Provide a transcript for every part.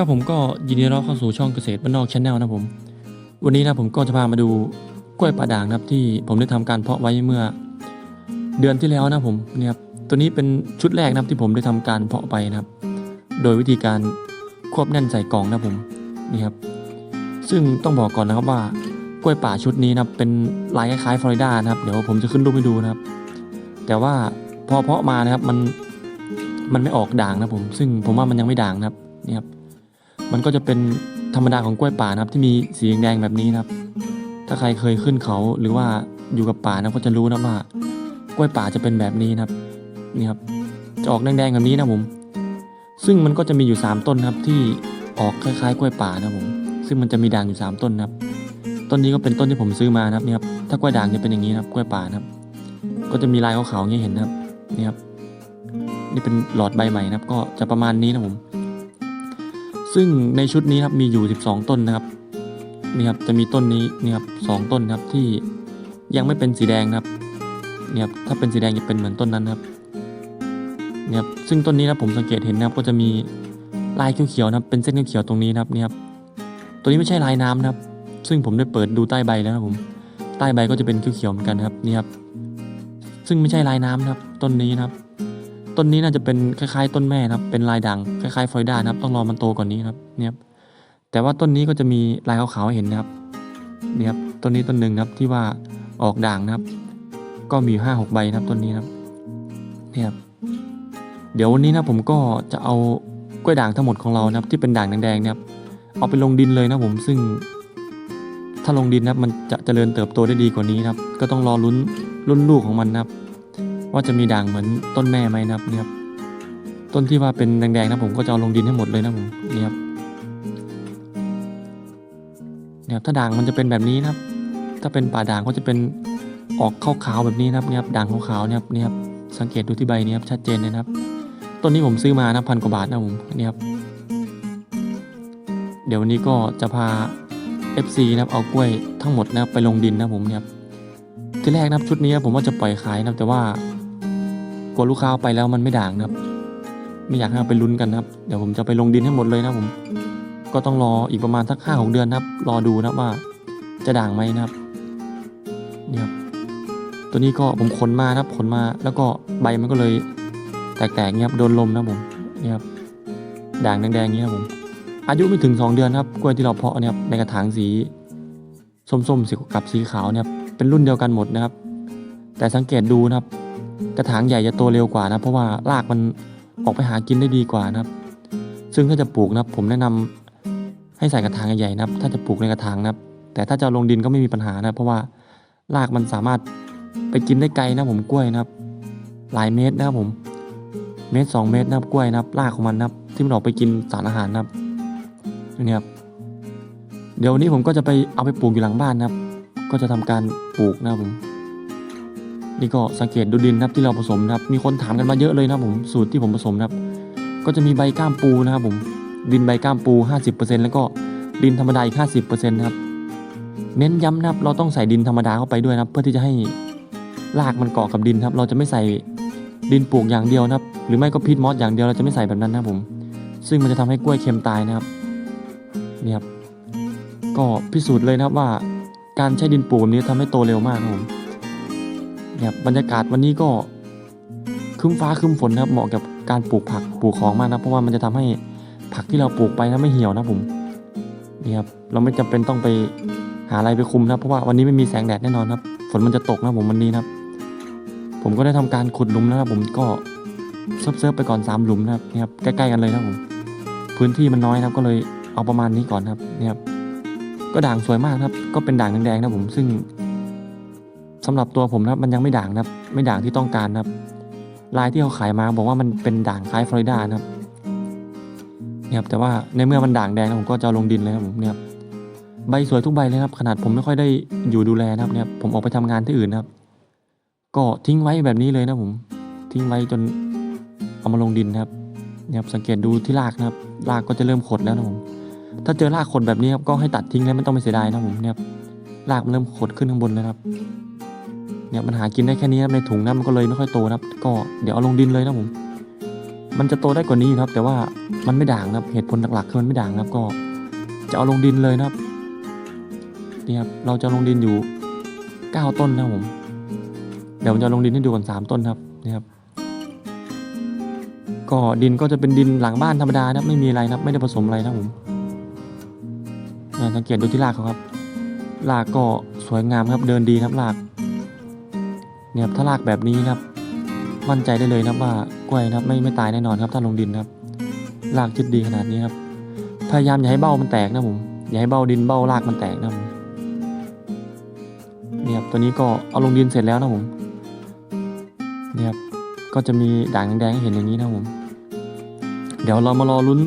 ก็ผมก็ยินดีต้อนรับเข้าสู่ช่องเกษตรบ้านนอกชาแนลนะผม วันนี้นะผมก็จะพามาดูกล้วยป่าด่างนะครับที่ผมได้ทำการเพาะไว้เมื่อ เดือนที่แล้วนะผมเนี่ยครับตัวนี้เป็นชุดแรกนะครับที่ผมได้ทำการเพาะไปนะครับ โดยวิธีการควบแน่นใส่กล่องนะผมนี่ครับ ซึ่งต้องบอกก่อนนะครับว่ากล้วยป่าชุดนี้นะเป็นลายคล้ายๆฟลอริดานะครับเดี๋ยวผมจะขึ้นรูปให้ดูนะครับ แต่ว่าพอเพาะมานะครับมันมันไม่ออกด่างนะผม ซึ่งผมว่ามันยังไม่ด่างนะครับนี่ครับ มันก็จะเป็นธรรมดาของกล้วยป่านะครับ ที่มีสีแดงแบบนี้นะครับ ถ้าใครเคยขึ้นเขาหรือว่าอยู่กับป่านะก็จะรู้นะว่ากล้วยป่าจะเป็นแบบนี้นะครับนี่ครับจะออกแดงๆแบบนี้นะผม ซึ่งมันก็จะมีอยู่ 3 ต้นครับที่ออกคล้ายๆ กล้วยป่านะผม ซึ่งมันจะมีด่างอยู่ 3 ต้นนะครับ ต้นนี้ก็เป็นต้นที่ผมซื้อมานะครับนี่ครับถ้ากล้วยด่างจะเป็นอย่างนี้นะครับกล้วยป่านะครับ ก็จะมีลายขาวๆอย่างนี้เห็นนะครับนี่ครับนี่เป็นหลอดใบใหม่นะครับ ก็จะประมาณนี้นะผม ซึ่งในชุดนี้ครับมีอยู่ 12 ต้นนะครับนี่ครับจะมีต้นนี้นี่ครับสองต้นครับที่ยังไม่เป็นสีแดงนะครับนี่ครับถ้าเป็นสีแดงจะเป็นเหมือนต้นนั้นครับนี่ครับซึ่งต้นนี้นะผมสังเกตเห็นนะครับก็จะมีลายเขียวๆนะครับเป็นเส้นเขียวๆตรงนี้นะครับนี่ครับตัวนี้ไม่ใช่ลายน้ำนะครับ ซึ่งผมได้เปิดดูใต้ใบแล้วนะครับผมใต้ใบก็จะเป็นเขียวๆเหมือนกันครับนี่ครับซึ่งไม่ใช่ลายน้ำนะครับต้นนี้นะครับ ต้นนี้น่าจะเป็นคล้ายๆ ต้นแม่นะครับ เป็นลายด่างคล้ายๆฟลอริดานะครับ ต้องรอมันโตกว่านนี้ครับเนี่ยครับแต่ว่าต้นนี้ก็จะมีลายขาวๆให้เห็นนะครับเนี่ยครับต้นนี้ต้นหนึ่งนะครับที่ว่าออกด่างนะครับ ก็มีห้าหกใบนะครับต้นนี้ครับเนี่ยครับเดี๋ยววันนี้นะผมก็จะเอากล้วยด่างทั้งหมดของเรานะครับ ที่เป็นด่างแดงๆเนี่ยครับเอาไปลงดินเลยนะผมซึ่ง ถ้าลงดินนะครับมันจะเจริญเติบโตได้ดีกว่านี้นะครับ ก็ต้องรอลุ้นรุ่นลูกของมันนะครับ ว่าจะมีด่างเหมือนต้นแม่ไหมนะครับเนี่ยครับต้นที่ว่าเป็นแดงๆนะผมก็จะเอาลงดินให้หมดเลยนะผมนี่ครับเนี่ยครับถ้าด่างมันจะเป็นแบบนี้นะครับ ถ้าเป็นป่าด่างก็จะเป็นออกขาวๆแบบนี้นะครับเนี่ยครับด่างขาวๆเนี่ยครับเนี่ยครับสังเกตดูที่ใบนี้ครับชัดเจนเลยนะครับต้นนี้ผมซื้อมานะพันกว่าบาทนะผมเนี่ยครับเดี๋ยววันนี้ก็จะพา FC นะครับเอากล้วยทั้งหมดนะครับไปลงดินนะผมเนี่ยครับที่แรกนะครับชุดนี้ผมว่าจะปล่อยขายนะแต่ว่า กลัวลูกค้าเอาไปแล้วมันไม่ด่างนะครับ ไม่อยากให้เอาไปลุ้นกันนะครับ เดี๋ยวผมจะไปลงดินให้หมดเลยนะผม ก็ต้องรออีกประมาณสักห้าหกเดือนนะครับ รอดูนะว่าจะด่างไหมนะครับนี่ครับตัวนี้ก็ผมขนมานะครับขนมาแล้วก็ใบมันก็เลยแตกๆเงี้ยครับโดนลมนะผมนี่ครับด่างแดงๆอย่างนี้นะครับผม อายุไม่ถึงสองเดือนครับกล้วยที่เราเพาะเนี่ยครับในกระถางสีส้มๆสีกับสีขาวเนี่ยครับเป็นรุ่นเดียวกันหมดนะครับ แต่สังเกตดูนะครับ กระถางใหญ่จะโตเร็วกว่านะ เพราะว่ารากมันออกไปหากินได้ดีกว่านะครับ ซึ่งถ้าจะปลูกนะครับผมแนะนำให้ใส่กระถางใหญ่ๆนะครับ ถ้าจะปลูกในกระถางนะครับ แต่ถ้าจะลงดินก็ไม่มีปัญหานะเพราะว่ารากมันสามารถไปกินได้ไกลนะผมกล้วยนะครับ หลายเมตรนะครับผมเมตรสองเมตรนะครับกล้วยนะครับรากของมันนะครับ ที่มันออกไปกินสารอาหารนะครับนี่ครับเดี๋ยววันนี้ผมก็จะไปเอาไปปลูกอยู่หลังบ้านนะครับ ก็จะทำการปลูกนะครับผม นี่ก็สังเกตดูดินนะครับที่เราผสมครับ มีคนถามกันมาเยอะเลยนะผมสูตรที่ผมผสมครับ ก็จะมีใบก้ามปูนะครับผมดินใบก้ามปู 50%แล้วก็ดินธรรมดาอีก50%นะครับเน้นย้ำนะครับเราต้องใส่ดินธรรมดาเข้าไปด้วยนะครับ เพื่อที่จะให้รากมันเกาะกับดินครับ เราจะไม่ใส่ดินปลูกอย่างเดียวนะครับ หรือไม่ก็พีทมอสอย่างเดียวเราจะไม่ใส่แบบนั้นนะครับผม ซึ่งมันจะทำให้กล้วยเค็มตายนะครับนี่ครับก็พิสูจน์เลยนะครับว่าการใช้ดินปลูกแบบนี้ทำให้โตเร็วมากครับผม เนี่ยบบรรยากาศวันนี้ก็คึ้มฟ้าคึ้มฝนนะครับเหมาะกับการปลูกผักปลูกของมากนะเพราะว่ามันจะทำให้ผักที่เราปลูกไปนะไม่เหี่ยวนะผมนี่ครับเราไม่จำเป็นต้องไปหาอะไรไปคุมนะเพราะว่าวันนี้ไม่มีแสงแดดแน่นอนครับ ฝนมันจะตกนะผมวันนี้นะครับ ผมก็ได้ทำการขุดหลุมนะครับผมก็เซิร์ฟไปก่อนสามหลุมนะครับนี่ครับใกล้ๆกันเลยนะผมพื้นที่มันน้อยนะครับก็เลยเอาประมาณนี้ก่อนครับเนี่ยครับก็ด่างสวยมากครับ ก็เป็นด่างแดงๆนะผมซึ่ง สำหรับตัวผมนะครับมันยังไม่ด่างนะครับ ไม่ด่างที่ต้องการนะครับลายที่เขาขายมาบอกว่ามันเป็นด่างคล้ายฟลอริดานะครับเนี่ยครับแต่ว่าในเมื่อมันด่างแดงผมก็จะลงดินเลยครับผมเนี่ยครับใบสวยทุกใบเลยครับ ขนาดผมไม่ค่อยได้อยู่ดูแลนะครับเนี่ยผมออกไปทำงานที่อื่นนะครับ ก็ทิ้งไว้แบบนี้เลยนะผมทิ้งไว้จนเอามาลงดินนะครับเนี่ยครับสังเกตดูที่รากนะครับรากก็จะเริ่มขดแล้วนะผม ถ้าเจอรากขดแบบนี้ครับก็ให้ตัดทิ้งเลยไม่ต้องไปเสียดายนะผมเนี่ยครับรากมันเริ่มขดขึ้นข้างบนแล้วครับ เนี่ยมันหากินได้แค่นี้ครับในถุงนะมันก็เลยไม่ค่อยโตครับ ก็เดี๋ยวเอาลงดินเลยนะผม มันจะโตได้กว่านี้ครับ แต่ว่ามันไม่ด่างนะครับเหตุผลหลักๆคือมันไม่ด่างครับก็ จะเอาลงดินเลยนะครับนี่ครับเราจะลงดินอยู่เก้าต้นนะผม เดี๋ยวผมจะลงดินให้ดูก่อนสามต้นครับนี่ครับ ก็ดินก็จะเป็นดินหลังบ้านธรรมดานะครับไม่มีอะไรนะครับไม่ได้ผสมอะไรนะผมนี่สังเกตดูที่รากเขาครับรากก็สวยงามครับเดินดีครับราก เนี่ยครับถ้ารากแบบนี้นะครับ มั่นใจได้เลยนะว่ากล้วยนะครับไม่ไม่ตายแน่นอนครับถ้าลงดินนะครับรากชึดดีขนาดนี้ครับ พยายามอย่าให้เบ้ามันแตกนะผมอย่าให้เบ้าดินเบ้ารากมันแตกนะผมเนี่ยครับตัวนี้ก็เอาลงดินเสร็จแล้วนะผมเนี่ยครับก็จะมีด่างแดงให้เห็นอย่างนี้นะผม เดี๋ยวเรามารอลุ้น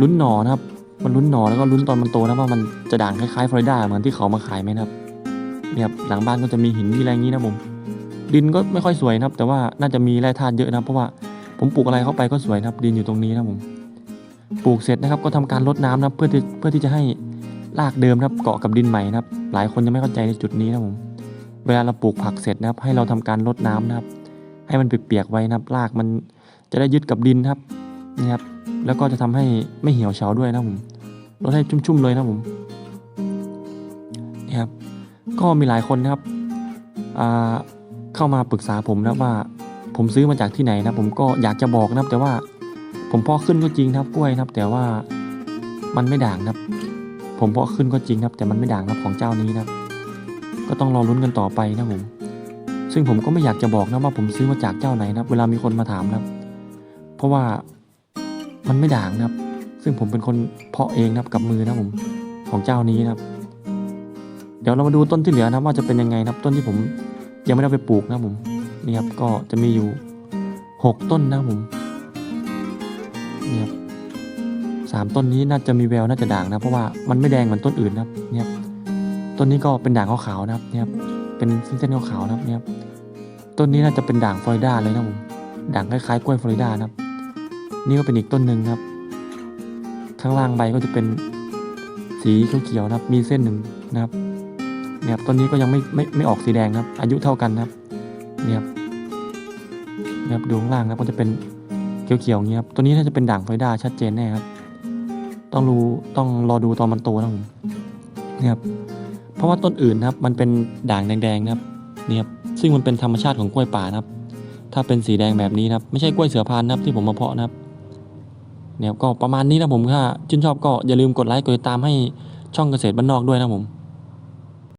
ลุ้นหนอนะครับ มันลุ้นหนอแล้วก็ลุ้นตอนมันโตนะว่ามันจะด่างคล้ายๆฟลอริดาเหมือนที่เขามาขายไหมนะครับเนี่ยครับหลังบ้านก็จะมีหินมีอะไรอย่างนี้นะผม ดินก็ไม่ค่อยสวยนะครับ แต่ว่าน่าจะมีแร่ธาตุเยอะนะครับเพราะว่าผมปลูกอะไรเข้าไปก็สวยนะครับ ดินอยู่ตรงนี้นะผมปลูกเสร็จนะครับ ก็ทำการรดน้ำนะเพื่อที่เพื่อที่จะให้รากเดิมนะครับเกาะกับดินใหม่นะครับ หลายคนยังไม่เข้าใจในจุดนี้นะผมเวลาเราปลูกผักเสร็จนะครับ ให้เราทำการรดน้ำนะครับ ให้มันเปียกๆไว้นะครับรากมันจะได้ยึดกับดินครับนี่ครับแล้วก็จะทำให้ไม่เหี่ยวเฉาด้วยนะผมรดให้ชุ่มๆเลยนะผมนี่ครับก็มีหลายคนนะครับอ่า เข้ามาปรึกษาผมนะว่า ผมซื้อมาจากที่ไหนนะผมก็อยากจะบอกนะครับแต่ว่าผมเพาะขึ้นก็จริงนะครับกล้วยนะครับ แต่ว่ามันไม่ด่างนะครับ ผมเพาะขึ้นก็จริงนะครับ แต่มันไม่ด่างนะครับของเจ้านี้นะครับก็ต้องรอลุ้นกันต่อไปนะผมซึ่งผมก็ไม่อยากจะบอกนะว่าผมซื้อมาจากเจ้าไหนนะเวลามีคนมาถามนะเพราะว่ามันไม่ด่างนะครับ ซึ่งผมเป็นคนเพาะเองนะครับกับมือนะผมของเจ้านี้นะครับ เดี๋ยวเรามาดูต้นที่เหลือนะว่าจะเป็นยังไงนะครับ ต้นที่ผม ยังไม่ได้ไปปลูกนะผมนี่ครับก็จะมีอยู่หกต้นนะผมนี่ครับสามต้นนี้น่าจะมีแววน่าจะด่างนะ เพราะว่ามันไม่แดงเหมือนต้นอื่นนะครับเนี่ยครับต้นนี้ก็เป็นด่างขาวๆนะครับเนี่ยครับเป็นเส้นๆขาวๆนะครับเนี่ยครับต้นนี้น่าจะเป็นด่างฟลอริดาเลยนะผมด่างคล้ายๆกล้วยฟลอริดานะครับ นี่ก็เป็นอีกต้นหนึ่งครับ ข้างล่างใบก็จะเป็นสีเขียวๆนะครับ มีเส้นหนึ่งนะครับ นี่ยครับต้นนี้ก็ยังไม่ไม่ไม่ออกสีแดงครับ อายุเท่ากันครับเนี่ยครับเนี่ยครับดูข้างล่างครับก็จะเป็นเขียวๆเงี้ยครับตัวนี้น่าจะเป็นด่างไฟด้าชัดเจนแน่ครับ ต้องรู้ต้องรอดูตอนมันโตนะผมเนี่ยครับเพราะว่าต้นอื่นนะครับ มันเป็นด่างแดงๆนะครับเนี่ยครับซึ่งมันเป็นธรรมชาติของกล้วยป่านะครับ ถ้าเป็นสีแดงแบบนี้นะครับไม่ใช่กล้วยเสือพานนะครับที่ผมมาเพาะนะครับเนี่ยครับก็ประมาณนี้นะผมถ้าชื่นชอบก็อย่าลืมกดไลค์กดติดตามให้ช่องเกษตรบ้านนอกด้วยนะผม